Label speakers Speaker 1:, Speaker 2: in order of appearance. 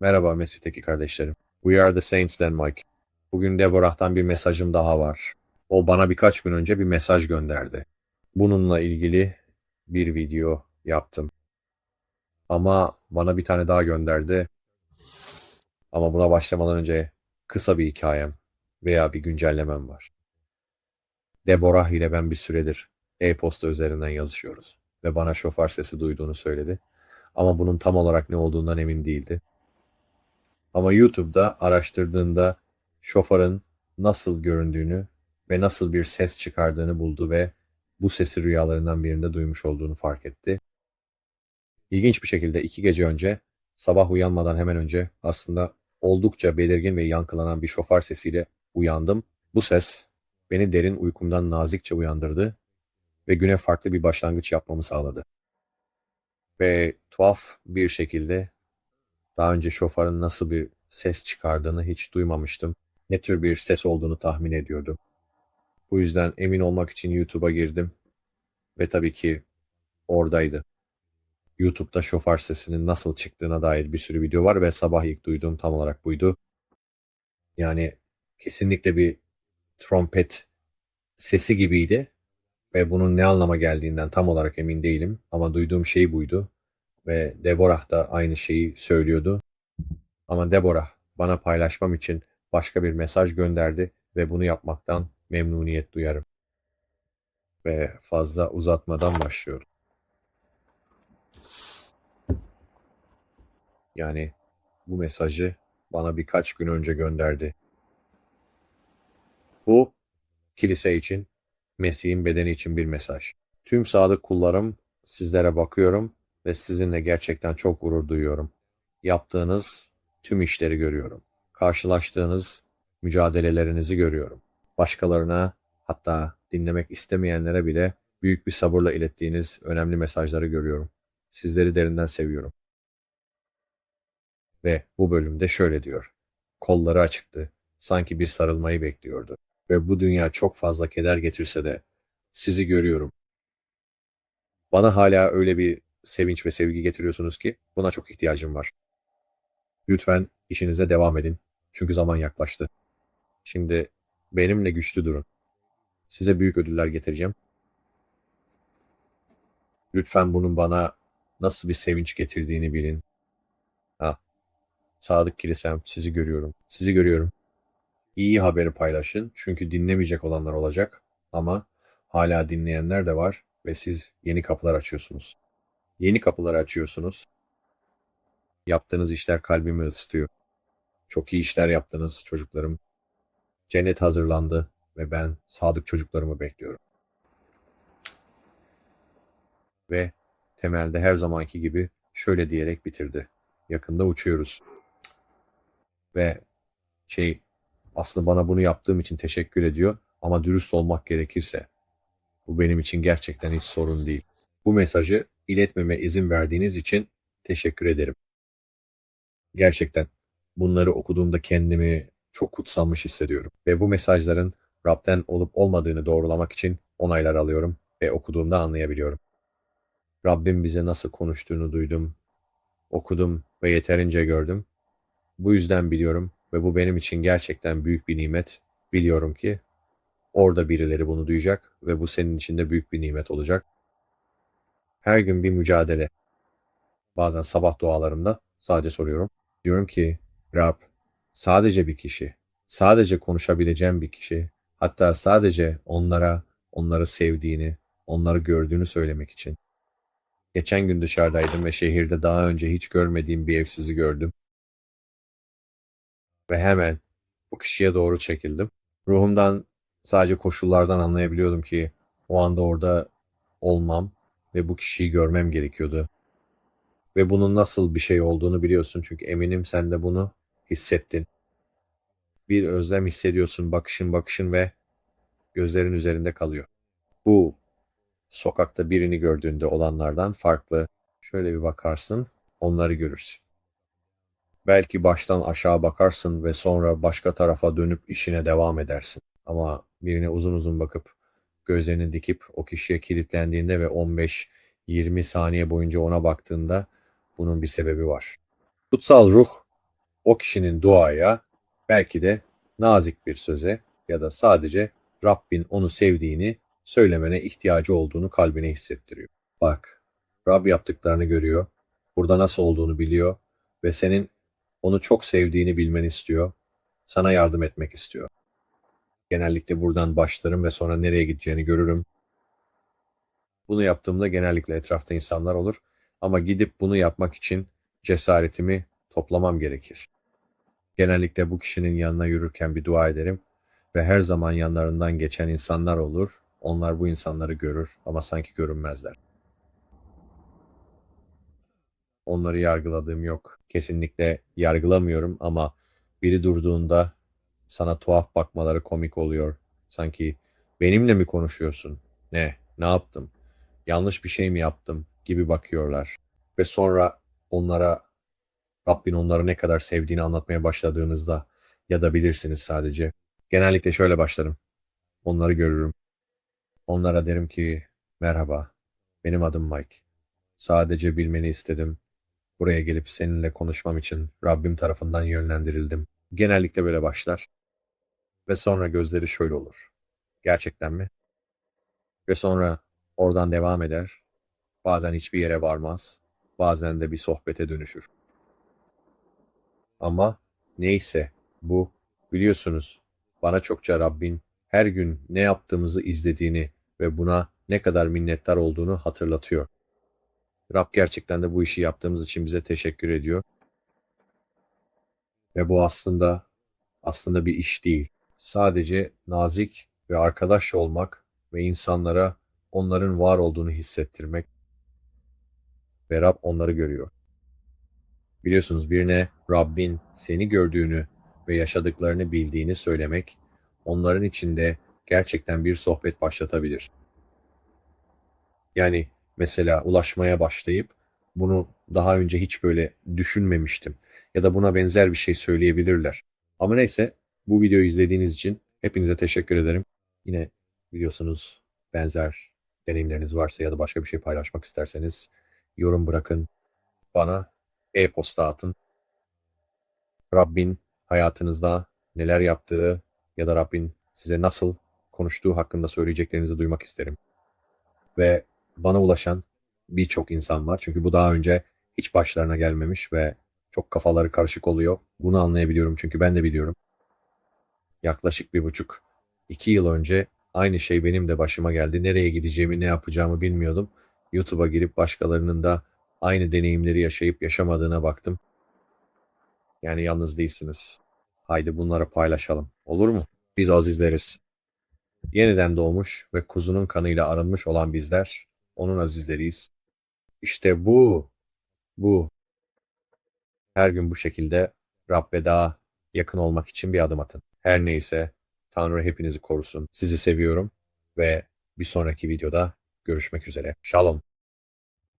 Speaker 1: Merhaba meslekteki kardeşlerim. We are the Saints'den Mike. Bugün Deborah'tan bir mesajım daha var. O bana birkaç gün önce bir mesaj gönderdi. Bununla ilgili bir video yaptım. Ama bana bir tane daha gönderdi. Ama buna başlamadan önce kısa bir hikayem veya bir güncellemem var. Deborah ile ben bir süredir e-posta üzerinden yazışıyoruz ve bana şoför sesi duyduğunu söyledi. Ama bunun tam olarak ne olduğundan emin değildi. Ama YouTube'da araştırdığında şoförün nasıl göründüğünü ve nasıl bir ses çıkardığını buldu ve bu sesi rüyalarından birinde duymuş olduğunu fark etti. İlginç bir şekilde iki gece önce sabah uyanmadan hemen önce aslında oldukça belirgin ve yankılanan bir şoför sesiyle uyandım. Bu ses beni derin uykumdan nazikçe uyandırdı ve güne farklı bir başlangıç yapmamı sağladı. Ve tuhaf bir şekilde daha önce şoförün nasıl bir ses çıkardığını hiç duymamıştım. Ne tür bir ses olduğunu tahmin ediyordum. Bu yüzden emin olmak için YouTube'a girdim ve tabii ki oradaydı. YouTube'da şoför sesinin nasıl çıktığına dair bir sürü video var ve sabah ilk duyduğum tam olarak buydu. Yani kesinlikle bir trompet sesi gibiydi ve bunun ne anlama geldiğinden tam olarak emin değilim ama duyduğum şey buydu ve Deborah da aynı şeyi söylüyordu. Ama Deborah bana paylaşmam için başka bir mesaj gönderdi ve bunu yapmaktan memnuniyet duyarım. Ve fazla uzatmadan başlıyorum. Yani bu mesajı bana birkaç gün önce gönderdi. Bu kilise için, Mesih'in bedeni için bir mesaj. Tüm sadık kullarım sizlere bakıyorum ve sizinle gerçekten çok gurur duyuyorum. Yaptığınız tüm işleri görüyorum. Karşılaştığınız mücadelelerinizi görüyorum. Başkalarına hatta dinlemek istemeyenlere bile büyük bir sabırla ilettiğiniz önemli mesajları görüyorum. Sizleri derinden seviyorum. Ve bu bölümde şöyle diyor. Kolları açıktı. Sanki bir sarılmayı bekliyordu. Ve bu dünya çok fazla keder getirse de sizi görüyorum. Bana hala öyle bir sevinç ve sevgi getiriyorsunuz ki buna çok ihtiyacım var. Lütfen işinize devam edin. Çünkü zaman yaklaştı. Şimdi benimle güçlü durun. Size büyük ödüller getireceğim. Lütfen bunun bana nasıl bir sevinç getirdiğini bilin. Ha, Sadık Kilisem sizi görüyorum. Sizi görüyorum. İyi haberi paylaşın çünkü dinlemeyecek olanlar olacak ama hala dinleyenler de var ve siz yeni kapılar açıyorsunuz. Yeni kapılar açıyorsunuz. Yaptığınız işler kalbimi ısıtıyor. Çok iyi işler yaptınız çocuklarım. Cennet hazırlandı ve ben sadık çocuklarımı bekliyorum. Ve temelde her zamanki gibi şöyle diyerek bitirdi. Yakında uçuyoruz. Ve şey aslında bana bunu yaptığım için teşekkür ediyor ama dürüst olmak gerekirse bu benim için gerçekten hiç sorun değil. Bu mesajı iletmeme izin verdiğiniz için teşekkür ederim. Gerçekten bunları okuduğumda kendimi çok kutsanmış hissediyorum. Ve bu mesajların Rab'den olup olmadığını doğrulamak için onaylar alıyorum ve okuduğumda anlayabiliyorum. Rabbim bize nasıl konuştuğunu duydum, okudum ve yeterince gördüm. Bu yüzden biliyorum ve bu benim için gerçekten büyük bir nimet. Biliyorum ki orada birileri bunu duyacak ve bu senin için de büyük bir nimet olacak. Her gün bir mücadele. Bazen sabah dualarımda sadece soruyorum. Diyorum ki Rab sadece bir kişi, sadece konuşabileceğim bir kişi, hatta sadece onlara onları sevdiğini, onları gördüğünü söylemek için. Geçen gün dışarıdaydım ve şehirde daha önce hiç görmediğim bir evsizi gördüm. Ve hemen bu kişiye doğru çekildim. Ruhumdan sadece koşullardan anlayabiliyordum ki o anda orada olmam ve bu kişiyi görmem gerekiyordu. Ve bunun nasıl bir şey olduğunu biliyorsun çünkü eminim sen de bunu hissettin. Bir özlem hissediyorsun bakışın bakışın ve gözlerin üzerinde kalıyor. Bu sokakta birini gördüğünde olanlardan farklı. Şöyle bir bakarsın, onları görürsün. Belki baştan aşağı bakarsın ve sonra başka tarafa dönüp işine devam edersin. Ama birine uzun uzun bakıp gözlerini dikip o kişiye kilitlendiğinde ve 15-20 saniye boyunca ona baktığında bunun bir sebebi var. Kutsal ruh o kişinin duaya belki de nazik bir söze ya da sadece Rabbin onu sevdiğini söylemene ihtiyacı olduğunu kalbine hissettiriyor. Bak, Rab yaptıklarını görüyor, burada nasıl olduğunu biliyor ve senin onu çok sevdiğini bilmeni istiyor, sana yardım etmek istiyor. Genellikle buradan başlarım ve sonra nereye gideceğini görürüm. Bunu yaptığımda genellikle etrafta insanlar olur ama gidip bunu yapmak için cesaretimi toplamam gerekir. Genellikle bu kişinin yanına yürürken bir dua ederim ve her zaman yanlarından geçen insanlar olur. Onlar bu insanları görür ama sanki görünmezler. Onları yargıladığım yok. Kesinlikle yargılamıyorum ama biri durduğunda sana tuhaf bakmaları komik oluyor. Sanki benimle mi konuşuyorsun? Ne? Ne yaptım? Yanlış bir şey mi yaptım? gibi bakıyorlar. Ve sonra onlara Rabbin onları ne kadar sevdiğini anlatmaya başladığınızda ya da bilirsiniz sadece. Genellikle şöyle başlarım. Onları görürüm. Onlara derim ki merhaba. Benim adım Mike. Sadece bilmeni istedim. Buraya gelip seninle konuşmam için Rabbim tarafından yönlendirildim. Genellikle böyle başlar. Ve sonra gözleri şöyle olur. Gerçekten mi? Ve sonra oradan devam eder. Bazen hiçbir yere varmaz. Bazen de bir sohbete dönüşür. Ama neyse bu biliyorsunuz bana çokça Rabbin her gün ne yaptığımızı izlediğini ve buna ne kadar minnettar olduğunu hatırlatıyor. Rab gerçekten de bu işi yaptığımız için bize teşekkür ediyor. Ve bu aslında aslında bir iş değil. Sadece nazik ve arkadaş olmak ve insanlara onların var olduğunu hissettirmek ve Rab onları görüyor. Biliyorsunuz birine Rabbin seni gördüğünü ve yaşadıklarını bildiğini söylemek onların içinde gerçekten bir sohbet başlatabilir. Yani mesela ulaşmaya başlayıp bunu daha önce hiç böyle düşünmemiştim ya da buna benzer bir şey söyleyebilirler. Ama neyse bu videoyu izlediğiniz için hepinize teşekkür ederim. Yine biliyorsunuz benzer deneyimleriniz varsa ya da başka bir şey paylaşmak isterseniz yorum bırakın. Bana e-posta atın. Rabbin hayatınızda neler yaptığı ya da Rabbin size nasıl konuştuğu hakkında söyleyeceklerinizi duymak isterim. Ve bana ulaşan birçok insan var. Çünkü bu daha önce hiç başlarına gelmemiş ve çok kafaları karışık oluyor. Bunu anlayabiliyorum çünkü ben de biliyorum. Yaklaşık bir buçuk, iki yıl önce aynı şey benim de başıma geldi. Nereye gideceğimi, ne yapacağımı bilmiyordum. YouTube'a girip başkalarının da aynı deneyimleri yaşayıp yaşamadığına baktım. Yani yalnız değilsiniz. Haydi bunları paylaşalım. Olur mu? Biz azizleriz. Yeniden doğmuş ve kuzunun kanıyla arınmış olan bizler, onun azizleriyiz. İşte bu, bu. Her gün bu şekilde Rabbe daha yakın olmak için bir adım atın. Her neyse, Tanrı hepinizi korusun. Sizi seviyorum ve bir sonraki videoda görüşmek üzere. Shalom.